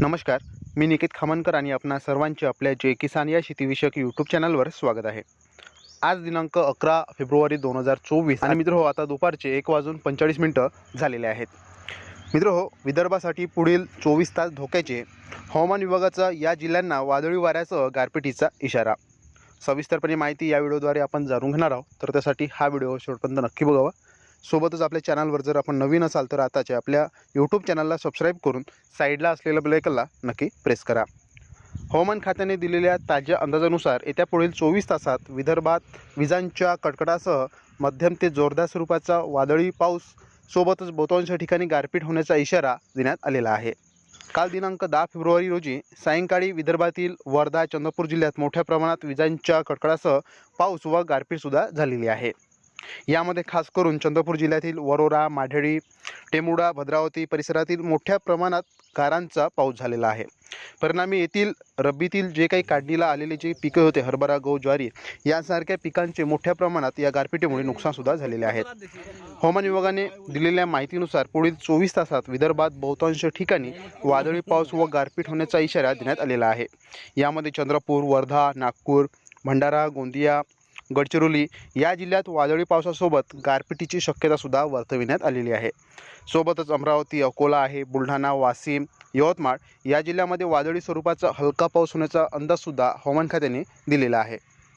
नमस्कार मी निकित खामनकर आणि आपणा सर्वांचे आपल्या जे किसान या शेतीविषयक यूट्यूब चॅनलवर स्वागत आहे. आज दिनांक अकरा फेब्रुवारी दोन हजार चोवीस आणि मित्र हो आता दुपारचे एक वाजून पंचेचाळीस मिनटं झालेले आहेत. मित्र हो विदर्भासाठी पुढील चोवीस तास धोक्याचे हवामान विभागाचा या जिल्ह्यांना वादळी वाऱ्यासह गारपिटीचा इशारा. सविस्तरपणे माहिती या व्हिडिओद्वारे आपण जाणून घेणार आहोत तर त्यासाठी हा व्हिडिओ शेवटपर्यंत नक्की बघावा. सोबतच आपल्या चॅनलवर जर आपण नवीन असाल तर आताच्या आपल्या यूट्यूब चॅनलला सबस्क्राईब करून साईडला असलेल्या ब्लेकला नक्की प्रेस करा. हवामान खात्याने दिलेल्या ताज्या अंदाजानुसार येत्या पुढील चोवीस तासात विदर्भात विजांच्या कडकडासह मध्यम ते जोरदार स्वरूपाचा वादळी पाऊस सोबतच बहुतांश ठिकाणी गारपीट होण्याचा इशारा देण्यात आलेला आहे. काल दिनांक दहा फेब्रुवारी रोजी सायंकाळी विदर्भातील वर्धा चंद्रपूर जिल्ह्यात मोठ्या प्रमाणात विजांच्या कडकडासह पाऊस व गारपीटसुद्धा झालेली आहे. यामध्ये खास करून चंद्रपूर जिल्ह्यातील वरोरा माढेळी टेमुडा भद्रावती परिसरातील मोठ्या प्रमाणात गारांचा पाऊस झालेला आहे. परिणामी येथील रब्बीतील जे काही काढणीला आलेले जे पिकं होते हरभरा गहू ज्वारी यासारख्या पिकांचे मोठ्या प्रमाणात या गारपिटीमुळे नुकसानसुद्धा झालेले आहेत. हवामान विभागाने दिलेल्या माहितीनुसार पुढील चोवीस तासात विदर्भात बहुतांश ठिकाणी वादळी पाऊस व गारपीट होण्याचा इशारा देण्यात आलेला आहे. यामध्ये चंद्रपूर वर्धा नागपूर भंडारा गोंदिया गडचिरोली या जिल्ह्यात वादळी पावसासोबत गारपिटीची शक्यतासुद्धा वर्तविण्यात आलेली आहे. सोबतच अमरावती अकोला आहे बुलढाणा वाशिम यवतमाळ या जिल्ह्यामध्ये वादळी स्वरूपाचा हलका पाऊस होण्याचा अंदाजसुद्धा हवामान खात्याने दिलेला आहे.